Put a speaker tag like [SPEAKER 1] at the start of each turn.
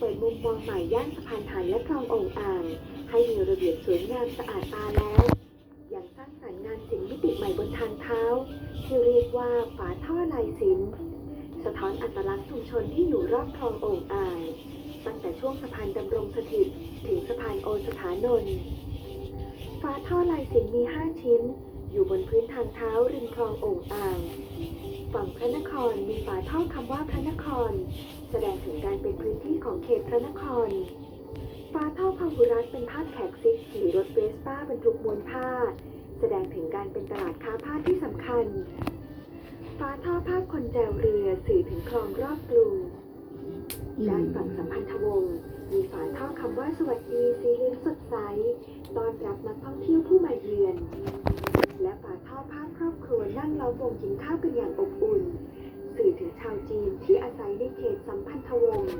[SPEAKER 1] ปิดมุมมองใหม่ย่านสะพานหันและคลององอ่าง ให้มีระเบียบสวยงามสะอาดตาแล้วอยังสร้างสรรค์งานศิลป์มิติใหม่บนทางเท้า ที่เรียกว่าฝาท่อลายศิลป์สะท้อนอัตลักษณ์ชุมชนที่อยู่รอบคลององอ่างตั้งแต่ช่วงสะพานดำรงสถิตถึงสะพานโอสถานนท์ฝาท่อลายศิลป์มี 5 ชิ้น อยู่บนพื้นทางเท้าริมคลององอ่าง ฝั่งพระนครมีฝาท่อคำว่าพระนคร แสดงถึงการเป็นพื้นที่ของเขตพระนคร ฝาท่อพาหุรัตน์เป็นภาพแขกซิกขี่รถเวสป้าบรรทุกมวลผ้า แสดงถึงการเป็นตลาดค้าผ้าที่สำคัญ ฝาท่อภาพคนแจวเรือสื่อถึงคลองรอบกรุงด้านฝั่งสัมพันธวงศ์มีฝาท่อคำว่าสวัสดีสีเหลืองสดใสต้อนรับนักท่องเที่ยวผู้มาเยือนาท่อภาพครอบครัวนั่งล้าวงกินข้าวกันอย่างอบอุ่น สื่อถึงชาวจีนที่อาศัยในเขตสัมพันธวงศ์